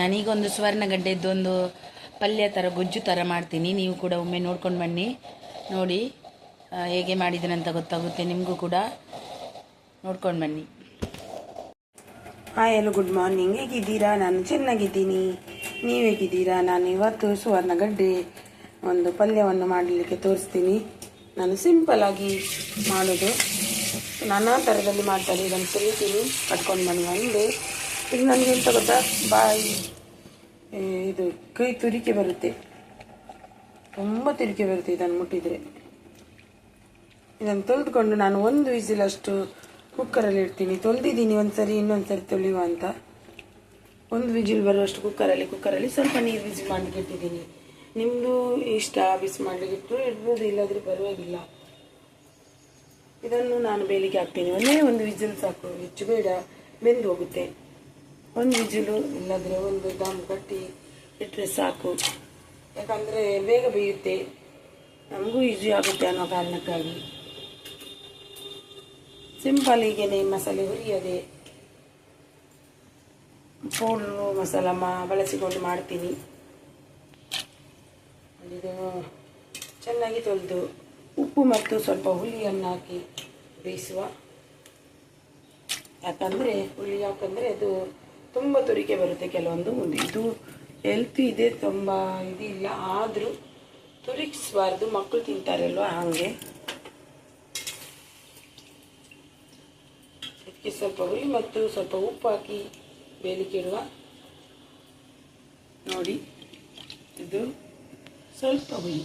ನಾನೀಗೊಂದು ಸುವರ್ಣಗಡ್ಡೆದ್ದೊಂದು ಪಲ್ಯ ಥರ ಗೊಜ್ಜು ಥರ ಮಾಡ್ತೀನಿ. ನೀವು ಕೂಡ ಒಮ್ಮೆ ನೋಡ್ಕೊಂಡು ಬನ್ನಿ. ನೋಡಿ ಹೇಗೆ ಮಾಡಿದ್ದೀನಂತ ಗೊತ್ತಾಗುತ್ತೆ. ನಿಮಗೂ ಕೂಡ ನೋಡ್ಕೊಂಡು ಬನ್ನಿ. ಹಾಯ್ ಹಲೋ ಗುಡ್ ಮಾರ್ನಿಂಗ್ ಹೇಗಿದ್ದೀರಾ? ನಾನು ಚೆನ್ನಾಗಿದ್ದೀನಿ. ನೀವು ಹೇಗಿದ್ದೀರಾ? ನಾನು ಇವತ್ತು ಸುವರ್ಣಗಡ್ಡೆ ಒಂದು ಪಲ್ಯವನ್ನು ಮಾಡಲಿಕ್ಕೆ ತೋರಿಸ್ತೀನಿ. ನಾನು ಸಿಂಪಲ್ ಆಗಿ ಮಾಡೋದು. ನಾನಾ ಥರದಲ್ಲಿ ಮಾಡ್ತಾರೆ. ಇದನ್ನು ತೆಗಿತೀನಿ ಕಟ್ಕೊಂಡು ಬನ್ನಿ. ಒಂದು. ಇದು ನನಗೆ ಎಂತ ಗೊತ್ತಾ? ಬಾಯಿ. ಇದು ಕೈ ತುರಿಕೆ ಬರುತ್ತೆ. ತುಂಬ ತುರಿಕೆ ಬರುತ್ತೆ ಇದನ್ನು ಮುಟ್ಟಿದರೆ. ಇದನ್ನು ತೊಳೆದುಕೊಂಡು ನಾನು ಒಂದು ವಿಸಿಲಷ್ಟು ಕುಕ್ಕರಲ್ಲಿ ಇಡ್ತೀನಿ. ತೊಳೆದಿದ್ದೀನಿ, ಒಂದ್ಸರಿ, ಇನ್ನೊಂದ್ಸರಿ ತೊಳೆಯುವ ಅಂತ. ಒಂದು ವಿಜಿಲ್ ಬರುವಷ್ಟು ಕುಕ್ಕರಲ್ಲಿ ಕುಕ್ಕರಲ್ಲಿ ಸ್ವಲ್ಪ ನೀರು ಬಿಸಿ ಮಾಡಲಿಕ್ಕೆ ನಿಮ್ಮದು ಇಷ್ಟ, ಬಿಸಿ ಮಾಡಲಿಕ್ಕೆ ಇಟ್ಟರು ಇಡ್ಬೋದು ಇಲ್ಲಾದರೂ ಪರವಾಗಿಲ್ಲ. ಇದನ್ನು ನಾನು ಬೇಲಿಗೆ ಹಾಕ್ತೀನಿ. ಒಂದೇ ಒಂದು ವಿಜಿಲ್ ಸಾಕು, ಹೆಚ್ಚು ಬೇಡ, ಬೆಂದು ಹೋಗುತ್ತೆ. ಒಂದು ವಿಜಿಲು, ಇಲ್ಲಾದರೆ ಒಂದು ದಮ್ ಕಟ್ಟಿ ಇಟ್ಟರೆ ಸಾಕು. ಯಾಕಂದರೆ ಬೇಗ ಬೇಯುತ್ತೆ. ನಮಗೂ ಈಸಿ ಆಗುತ್ತೆ ಅನ್ನೋ ಕಾರಣಕ್ಕಾಗಿ. ಸಿಂಪಲ್ ಹೀಗೇನೆ ಮಸಾಲೆ ಹುರಿಯದೆ. ಪೌಡ್ರು, ಮಸಾಲ ಮಾ, ಬಳಸಿಕೊಂಡು ಮಾಡ್ತೀನಿ. ಇದು ಚೆನ್ನಾಗಿ ತೊಳೆದು ಉಪ್ಪು ಮತ್ತು ಸ್ವಲ್ಪ ಹುಳಿಯನ್ನು ಹಾಕಿ ಬೇಯಿಸುವ. ಯಾಕಂದರೆ ಹುಳಿ ಯಾಕಂದರೆ ಅದು ತುಂಬ ತುರಿಕೆ ಬರುತ್ತೆ ಕೆಲವೊಂದು. ಮುಂದೆ ಇದು ಹೆಲ್ತ್ ಇದೆ ತುಂಬ ಇದಿಲ್ಲ, ಆದರೂ ತುರಿಸ್ಬಾರ್ದು. ಮಕ್ಕಳು ತಿಂತಾರಲ್ವ ಹಾಗೆ? ಇದಕ್ಕೆ ಸ್ವಲ್ಪ ಹುಳಿ ಮತ್ತು ಸ್ವಲ್ಪ ಉಪ್ಪು ಹಾಕಿ ಬೇಲಿಕಿಡುವ ನೋಡಿ, ಇದು ಸ್ವಲ್ಪ ಹುಳಿ.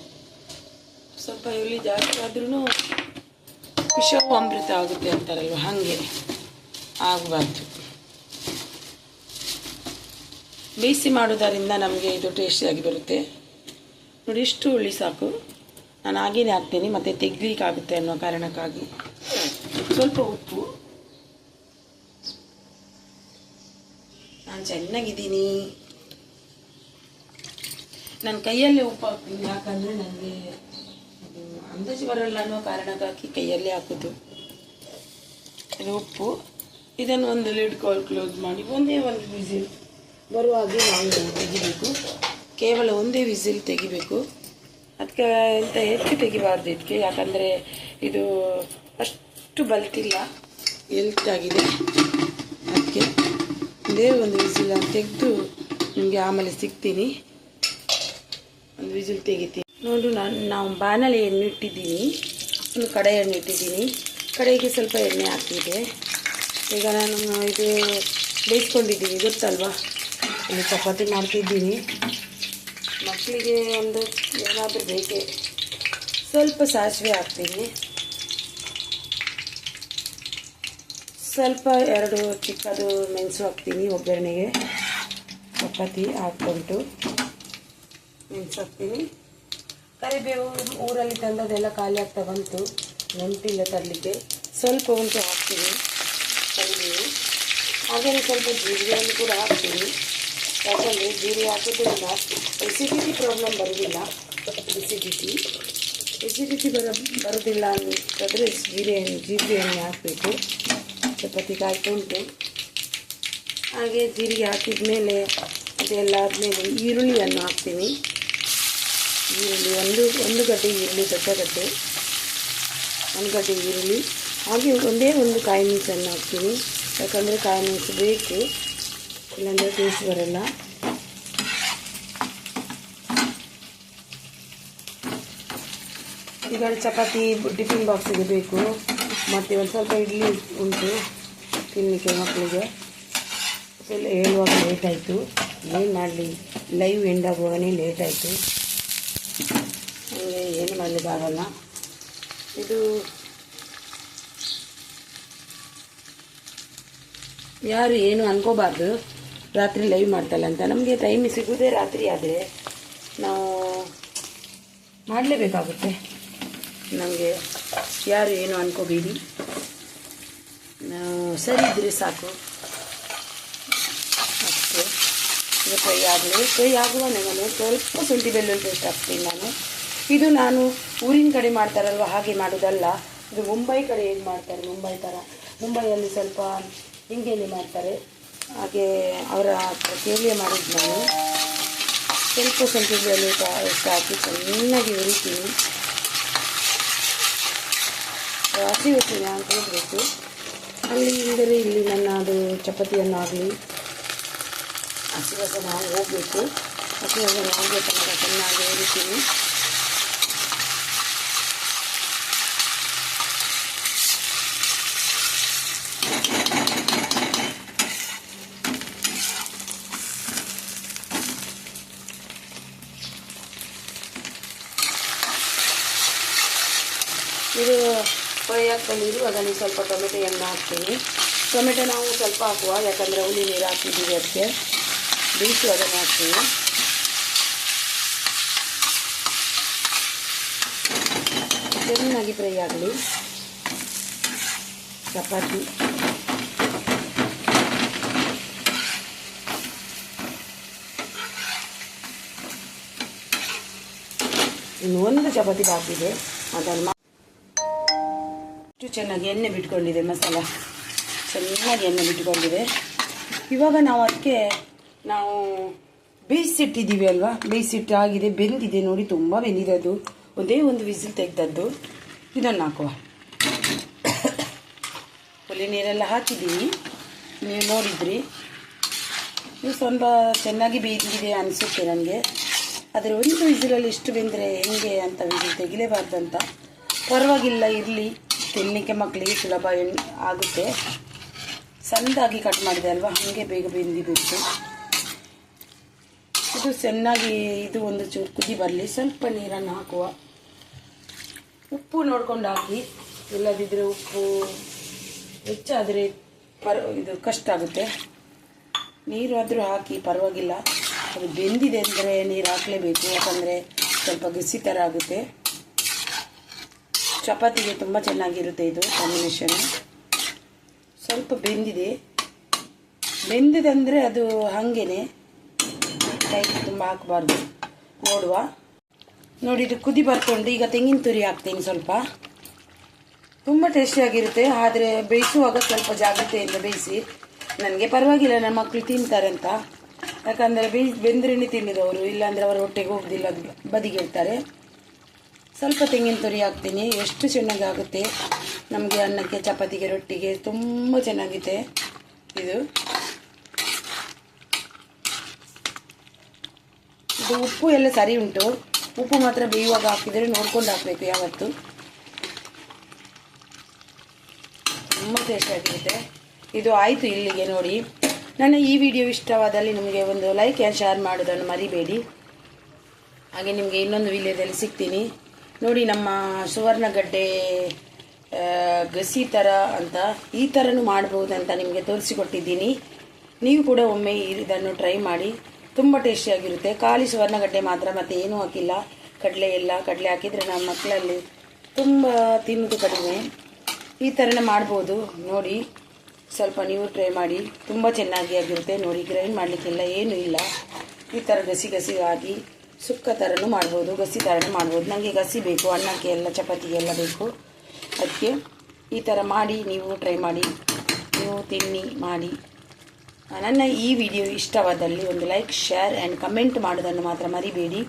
ಸ್ವಲ್ಪ ಹುಳಿ ಜಾಸ್ತಿ ಆದ್ರೂ ವಿಷವು ಅಮೃತ ಆಗುತ್ತೆ ಅಂತಾರಲ್ವ, ಹಾಗೆ. ಆಗಬಾರ್ದು. ಬೇಯಿಸಿ ಮಾಡೋದರಿಂದ ನಮಗೆ ಇದು ಟೇಸ್ಟಿಯಾಗಿ ಬರುತ್ತೆ. ನೋಡಿ, ಇಷ್ಟು ಹುಳಿ ಸಾಕು. ನಾನು ಹಾಗೇನೆ ಹಾಕ್ತೀನಿ, ಮತ್ತು ತೆಗ್ಲಿಕ್ಕೆ ಆಗುತ್ತೆ ಅನ್ನೋ ಕಾರಣಕ್ಕಾಗಿ. ಸ್ವಲ್ಪ ಉಪ್ಪು. ನಾನು ಚೆನ್ನಾಗಿದ್ದೀನಿ. ನನ್ನ ಕೈಯಲ್ಲೇ ಉಪ್ಪು ಹಾಕ್ತೀನಿ, ಯಾಕಂದರೆ ನನಗೆ ಅದು ಅಂದಾಜು ಬರಲ್ಲ ಅನ್ನೋ ಕಾರಣಕ್ಕಾಗಿ ಕೈಯಲ್ಲೇ ಹಾಕೋದು. ಉಪ್ಪು. ಇದನ್ನು ಒಂದು ಲಿಡ್ ಕ್ಲೋಸ್ ಮಾಡಿ, ಒಂದೇ ಒಂದು ವಿಸಿಲ್. ಬರುವ ಹಾಗೆ ನಾವು ತೆಗಿಬೇಕು. ಕೇವಲ ಒಂದೇ ವಿಸಿಲ್ ತೆಗಿಬೇಕು. ಅದಕ್ಕೆ ಎಂತ ಹೆಚ್ಚು ತೆಗಿಬಾರ್ದು ಇದಕ್ಕೆ ಯಾಕಂದರೆ ಇದು ಅಷ್ಟು ಬಲ್ತಿಲ್ಲ. ಎಲ್ತಾಗಿದೆ ಅದಕ್ಕೆ ಒಂದೇ ಒಂದು ವಿಸಿಲ್ ತೆಗೆದು ನಿಮಗೆ ಆಮೇಲೆ ಸಿಗ್ತೀನಿ. ಒಂದು ವಿಸಿಲ್ ತೆಗಿತೀನಿ. ನೋಡು, ನಾನು ನಾವು ಎಣ್ಣೆ ಇಟ್ಟಿದ್ದೀನಿ. ಒಂದು ಎಣ್ಣೆ ಇಟ್ಟಿದ್ದೀನಿ. ಕಡೆಗೆ ಸ್ವಲ್ಪ ಎಣ್ಣೆ ಹಾಕಿದೆ. ಈಗ ನಾನು ಇದು ಬೇಯಿಸ್ಕೊಂಡಿದ್ದೀನಿ, ಗೊತ್ತಲ್ವಾ? ಇಲ್ಲಿ ಚಪಾತಿ ಮಾಡ್ತಿದ್ದೀನಿ. ಮಕ್ಕಳಿಗೆ ಒಂದು ಏನಾದರೂ ಬೇಕೆ. ಸ್ವಲ್ಪ ಸಾಸಿವೆ ಹಾಕ್ತೀನಿ. ಸ್ವಲ್ಪ ಎರಡು ಚಿಕ್ಕದು ಮೆಣಸು ಹಾಕ್ತೀನಿ ಒಗ್ಗರಣೆಗೆ. ಚಪಾತಿ ಹಾಕ್ಕೊಂಡು ಮೆಣಸು ಹಾಕ್ತೀನಿ. ಕರಿಬೇವು ಊರಲ್ಲಿ ತಂದದೆಲ್ಲ ಖಾಲಿ ಆಗ್ತಾ ಬಂತು ನೆನಪಿಲ್ಲ ತರಲಿಕ್ಕೆ. ಸ್ವಲ್ಪ ಉಂಟು ಹಾಕ್ತೀನಿ. ಕರಿಬೇವು. ಹಾಗೆಯೇ ಸ್ವಲ್ಪ ಜೀರಿಗೆಯನ್ನು ಕೂಡ ಹಾಕ್ತೀನಿ. ಯಾಕಂದರೆ ಜೀರಿಗೆ ಹಾಕೋದ್ರಿಂದ ಎಸಿಡಿಟಿ ಪ್ರಾಬ್ಲಮ್ ಬರೋದಿಲ್ಲ. ಎಸಿಡಿಟಿ ಎಸಿಡಿಟಿ ಬರ, ಬರೋದಿಲ್ಲ ಅಂತಂದರೆ ಎಣ್ಣೆ ಜೀರಿಗೆ ಎಣ್ಣೆ ಹಾಕಬೇಕು. ಚಪಾತಿ ಕಾಯ್ಕೊಂಡು. ಹಾಗೆ ಜೀರಿಗೆ ಹಾಕಿದ ಮೇಲೆ ಅದೆಲ್ಲ ಆದಮೇಲೆ ಈರುಳ್ಳಿಯನ್ನು ಹಾಕ್ತೀನಿ. ಈರುಳ್ಳಿ ಒಂದು ಒಂದು ಗಡ್ಡೆ ಈರುಳ್ಳಿ, ದೊಡ್ಡ ಒಂದು ಗಡ್ಡೆ ಈರುಳ್ಳಿ. ಹಾಗೆ ಒಂದೇ ಒಂದು ಕಾಯಿ ಮೆಣಸನ್ನು ಹಾಕ್ತೀನಿ. ಯಾಕಂದರೆ ಕಾಯಿ ಮೆಣಸು ಬೇಕು. ಇಲ್ಲಾಂದರೆ ಟೇಸ್ಟ್ ಬರಲ್ಲ. ಈಗ ಚಪಾತಿ ಟಿಫಿನ್ ಬಾಕ್ಸಿಗೆ ಬೇಕು. ಮತ್ತು ಒಂದು ಸ್ವಲ್ಪ ಇಡ್ಲಿ ಉಂಟು ತಿನ್ನಲಿಕ್ಕೆ ಮಕ್ಕಳಿಗೆ ಎಲ್ಲ ಹೇಳುವಾಗ ಲೇಟ್ ಆಯಿತು. ಏನು ಮಾಡಲಿ? ಲೈವ್ ಎಂಡ್ ಆಗುವಾಗನೇ ಲೇಟ್ ಆಯಿತು. ಏನು ಏನು ಮಾಡಲಿಕ್ಕಾಗಲ್ಲ ಇದು ಯಾರು ಏನು ಅನ್ಕೋಬಾರ್ದು. ರಾತ್ರಿ ಲೈವ್ ಮಾಡ್ತಲ್ಲ ಅಂತ. ನಮಗೆ ಟೈಮ್ ಸಿಗೋದೇ ರಾತ್ರಿ ಆದರೆ ನಾವು ಮಾಡಲೇಬೇಕಾಗುತ್ತೆ. ನಮಗೆ ಯಾರು ಏನು ಅನ್ಕೋಬೇಡಿ. ನಾವು ಸರಿ ಇದ್ರೆ ಸಾಕು. ಅಷ್ಟೇ ಇದು ಫ್ರೈ ಆಗಲಿ ಫ್ರೈ ಆಗುವ ನಾನು ಸ್ವಲ್ಪ ಶುಂಠಿ ಬೆಳ್ಳುಳ್ಳಿ ಪೇಸ್ಟ್ ಹಾಕ್ತೀನಿ ನಾನು. ಇದು ನಾನು ಊರಿನ ಕಡೆ ಮಾಡ್ತಾರಲ್ವ, ಹಾಗೆ ಮಾಡೋದಲ್ಲ. ಇದು ಮುಂಬೈ ಕಡೆ ಏನು ಮಾಡ್ತಾರೆ, ಮುಂಬೈ ಥರ ಮುಂಬೈಯಲ್ಲಿ ಸ್ವಲ್ಪ ಹಿಂಗೇನೆ ಮಾಡ್ತಾರೆ. ಹಾಗೆ ಅವರ ಕೇಳಿಯೇ ಮಾಡಿದ್ದು ನಾನು. ಸ್ವಲ್ಪ ಸಂಖ್ಯೆಯಲ್ಲಿ ಸಾಕಿ, ಚೆನ್ನಾಗಿ ಉರಿತೀನಿ. ರಾಸಿ ಹೋಗ್ತೀನಿ ಅಂತ ಹೇಳಬೇಕು. ಅಲ್ಲಿ ಇಲ್ಲದರೆ ಇಲ್ಲಿ ನನ್ನ ಅದು ಚಪಾತಿಯನ್ನು ಆಗಲಿ ಹಸಿ ವಾಸನೆ ನಾವು ಹೋಗಬೇಕು. ಹಸಿ ವಾಸನೆ ಆಗಬೇಕಂತ ಚೆನ್ನಾಗಿ ಹುರಿತೀನಿ ಇದು ಫ್ರೈ ಆಗ್ಕೊಂಡು ಇರುವಾಗ ನೀವು ಸ್ವಲ್ಪ ಟೊಮೆಟೊಯನ್ನು ಹಾಕ್ತೀನಿ. ಟೊಮೆಟೊ ನಾವು ಸ್ವಲ್ಪ ಹಾಕುವ, ಯಾಕಂದರೆ ಹುಳಿ ನೀರು ಹಾಕಿದ್ದೀವಿ ಅದಕ್ಕೆ. ಬೇಯಿಸುವಾಗನೇ ಹಾಕ್ತೀನಿ. ಚೆನ್ನಾಗಿ ಫ್ರೈ ಆಗಲಿ. ಚಪಾತಿ. ಇನ್ನು ಒಂದು ಚಪಾತಿ ಬಾಕಿದೆ ಅದನ್ನು ಅಷ್ಟು ಚೆನ್ನಾಗಿ ಎಣ್ಣೆ ಬಿಟ್ಕೊಂಡಿದೆ ಮಸಾಲ. ಚೆನ್ನಾಗಿ ಎಣ್ಣೆ ಬಿಟ್ಕೊಂಡಿದೆ. ಇವಾಗ ನಾವು ಅದಕ್ಕೆ ನಾವು ಬೇಯಿಸಿಟ್ಟಿದ್ದೀವಿ ಅಲ್ವಾ? ಬೇಯಿಸಿಟ್ಟು ಆಗಿದೆ, ಬೆಂದಿದೆ ನೋಡಿ, ತುಂಬ ಬೆಂದಿದೆ ಅದು. ಒಂದೇ ಒಂದು ವಿಸಿಲ್ ತೆಗೆದದ್ದು. ಇದನ್ನು ಹಾಕುವ. ಒಲೆ ನೀರೆಲ್ಲ ಹಾಕಿದ್ದೀನಿ ನೀವು ನೋಡಿದ್ರಿ. ಇದು ಸ್ವಲ್ಪ ಚೆನ್ನಾಗಿ ಬೇಯ್ದಿದೆ ಅನಿಸುತ್ತೆ ನನಗೆ. ಆದರೆ ಒಂದು ವಿಸಿಲಲ್ಲಿ ಇಷ್ಟು ಬೆಂದರೆ ಹೆಂಗೆ ಅಂತ ವಿಸಿಲ್ ತೆಗಿಲೇಬಾರ್ದಂತ. ಪರವಾಗಿಲ್ಲ, ಇರಲಿ. ತಿನ್ನಲಿಕ್ಕೆ ಮಕ್ಕಳಿಗೆ ಸುಲಭ ಆಗುತ್ತೆ. ಸಣ್ಣದಾಗಿ ಕಟ್ ಮಾಡಿದೆ ಅಲ್ವಾ? ಹಾಗೆ ಬೇಗ ಬೆಂದಿಬಿಟ್ಟು ಇದು ಚೆನ್ನಾಗಿ ಇದು ಒಂದು ಚೂರು ಕುದಿ ಬರಲಿ. ಸ್ವಲ್ಪ ನೀರನ್ನು ಹಾಕುವ. ಉಪ್ಪು ನೋಡ್ಕೊಂಡು ಹಾಕಿ. ಇಲ್ಲದಿದ್ದರೆ ಉಪ್ಪು ಹೆಚ್ಚಾದರೆ ಪರ್ ಇದು ಕಷ್ಟ ಆಗುತ್ತೆ. ನೀರು ಆದರೂ ಹಾಕಿ, ಪರವಾಗಿಲ್ಲ. ಅದು ಬೆಂದಿದೆ ಅಂದರೆ ನೀರು ಹಾಕಲೇಬೇಕು. ಯಾಕಂದರೆ ಸ್ವಲ್ಪ ಗಸಿ ಥರ ಆಗುತ್ತೆ. ಚಪಾತಿಗೆ ತುಂಬ ಚೆನ್ನಾಗಿರುತ್ತೆ ಇದು ಕಾಂಬಿನೇಷನ್ ಸ್ವಲ್ಪ ಬೆಂದಿದೆ. ಬೆಂದಿದೆ ಅದು ಹಾಗೇನೆ. ಕೈಗೆ ತುಂಬ ಹಾಕಬಾರ್ದು. ನೋಡುವ. ನೋಡಿ, ಇದು ಕುದಿ ಬರ್ಕೊಂಡು ಈಗ ತೆಂಗಿನ ತುರಿ ಹಾಕ್ತೀನಿ ಸ್ವಲ್ಪ. ತುಂಬ ಟೇಸ್ಟಿಯಾಗಿರುತ್ತೆ ಆದರೆ ಬೇಯಿಸುವಾಗ ಸ್ವಲ್ಪ ಜಾಗ್ರತೆಯಿಂದ ಬೇಯಿಸಿ. ನನಗೆ ಪರವಾಗಿಲ್ಲ ನನ್ನ ಮಕ್ಕಳು ತಿಂತಾರೆ ಅಂತ. ಯಾಕಂದರೆ ಬೇಯಿ ಬೆಂದ್ರೆ ತಿನ್ನಿದವರು, ಇಲ್ಲಾಂದರೆ ಅವರು ಹೊಟ್ಟೆಗೆ ಹೋಗೋದಿಲ್ಲ ಬದಿಗೆ ಇಡ್ತಾರೆ ಸ್ವಲ್ಪ ತೆಂಗಿನ ತುರಿ ಹಾಕ್ತೀನಿ. ಎಷ್ಟು ಚೆನ್ನಾಗಾಗುತ್ತೆ. ನಮಗೆ ಅನ್ನಕ್ಕೆ, ಚಪಾತಿಗೆ, ರೊಟ್ಟಿಗೆ ತುಂಬ ಚೆನ್ನಾಗಿದೆ ಇದು. ಇದು ಉಪ್ಪು ಎಲ್ಲ ಸರಿ ಉಂಟು. ಉಪ್ಪು ಮಾತ್ರ ಬೇಯುವಾಗ ಹಾಕಿದರೆ ನೋಡ್ಕೊಂಡು ಹಾಕಬೇಕು ಯಾವತ್ತು. ತುಂಬ ಟೇಸ್ಟಿಯಾಗಿರುತ್ತೆ ಇದು ಆಯಿತು ಇಲ್ಲಿಗೆ ನೋಡಿ. ನನ್ನ ಈ ವಿಡಿಯೋ ಇಷ್ಟವಾದಲ್ಲಿ ನಿಮಗೆ ಒಂದು ಲೈಕ್ ಆ್ಯಂಡ್ ಶೇರ್ ಮಾಡೋದನ್ನು ಮರಿಬೇಡಿ. ಹಾಗೆ ನಿಮಗೆ ಇನ್ನೊಂದು ವಿಡಿಯೋದಲ್ಲಿ ಸಿಗ್ತೀನಿ. ನೋಡಿ, ನಮ್ಮ ಸುವರ್ಣಗಡ್ಡೆ ಗಸಿ ಥರ ಅಂತ ಈ ಥರನೂ ಮಾಡ್ಬೋದು ಅಂತ ನಿಮಗೆ ತೋರಿಸಿಕೊಟ್ಟಿದ್ದೀನಿ. ನೀವು ಕೂಡ ಒಮ್ಮೆ ಇದನ್ನು ಟ್ರೈ ಮಾಡಿ. ತುಂಬ ಟೇಸ್ಟಿಯಾಗಿರುತ್ತೆ ಖಾಲಿ ಸುವರ್ಣಗಡ್ಡೆ ಮಾತ್ರ ಮತ್ತೆ ಏನೂ ಹಾಕಿಲ್ಲ. ಕಡಲೆ ಎಲ್ಲ, ಕಡಲೆ ಹಾಕಿದರೆ ನಮ್ಮ ಮಕ್ಕಳಲ್ಲಿ ತುಂಬ ತಿನ್ನೋದು ಕಡಿಮೆ. ಈ ಥರನೇ ಮಾಡ್ಬೋದು. ನೋಡಿ, ಸ್ವಲ್ಪ ನೀವು ಟ್ರೈ ಮಾಡಿ. ತುಂಬ ಚೆನ್ನಾಗಿ ಆಗಿರುತ್ತೆ. ನೋಡಿ ಗ್ರೈಂಡ್ ಮಾಡಲಿಕ್ಕೆಲ್ಲ ಏನೂ ಇಲ್ಲ. ಈ ಥರ ಗಸಿ ಗಸಿ ಆಗಿ ಸುಕ್ಕ ಥರನೂ ಮಾಡ್ಬೋದು ಗಸಿ ಥರನೂ ಮಾಡ್ಬೋದು. ನನಗೆ ಗಸಿ ಬೇಕು, ಅನ್ನಕ್ಕೆ ಎಲ್ಲ, ಚಪಾತಿಗೆ ಎಲ್ಲ ಬೇಕು. ಅದಕ್ಕೆ ಈ ಥರ ಮಾಡಿ, ನೀವು ಟ್ರೈ ಮಾಡಿ, ನೀವು ತಿನ್ನಿ, ಮಾಡಿ. ನನ್ನ ಈ ವಿಡಿಯೋ ಇಷ್ಟವಾದಲ್ಲಿ ಒಂದು ಲೈಕ್ ಶೇರ್ ಆ್ಯಂಡ್ ಕಮೆಂಟ್ ಮಾಡೋದನ್ನು ಮಾತ್ರ ಮರಿಬೇಡಿ.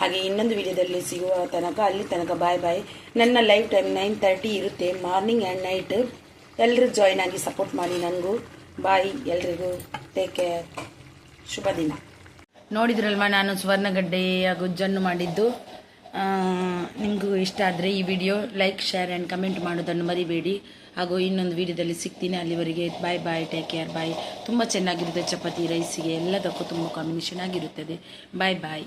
ಹಾಗೆ ಇನ್ನೊಂದು ವಿಡಿಯೋದಲ್ಲಿ ಸಿಗುವ ತನಕ, ಅಲ್ಲಿ ತನಕ ಬಾಯ್ ಬಾಯ್ ನನ್ನ ಲೈವ್ ಟೈಮ್ ನೈನ್ ತರ್ಟಿ ಇರುತ್ತೆ ಮಾರ್ನಿಂಗ್ ಆ್ಯಂಡ್ ನೈಟ್ ಎಲ್ಲರೂ ಜಾಯ್ನ್ ಆಗಿ ಸಪೋರ್ಟ್ ಮಾಡಿ ನನಗೂ ಬಾಯ್ ಎಲ್ರಿಗೂ. ಟೇಕ್ ಕೇರ್ ಶುಭ ದಿನ. ನೋಡಿದ್ರಲ್ವ ನಾನು ಸುವರ್ಣಗಡ್ಡೆಯ ಗೊಜ್ಜನ್ನು ಮಾಡಿದ್ದು? ನಿಮಗೂ ಇಷ್ಟ ಆದರೆ ಈ video like share and comment ಮಾಡೋದನ್ನು ಮರಿಬೇಡಿ. ಹಾಗೂ ಇನ್ನೊಂದು ವಿಡಿಯೋದಲ್ಲಿ ಸಿಗ್ತೀನಿ. ಅಲ್ಲಿವರೆಗೆ ಬಾಯ್ ಬಾಯ್ ಟೇಕ್ ಕೇರ್ ಬಾಯ್ ತುಂಬ ಚೆನ್ನಾಗಿರುತ್ತೆ ಚಪಾತಿ ರೈಸಿಗೆ ಎಲ್ಲದಕ್ಕೂ ತುಂಬ ಕಾಂಬಿನೇಷನ್ ಆಗಿರುತ್ತದೆ. ಬಾಯ್ ಬಾಯ್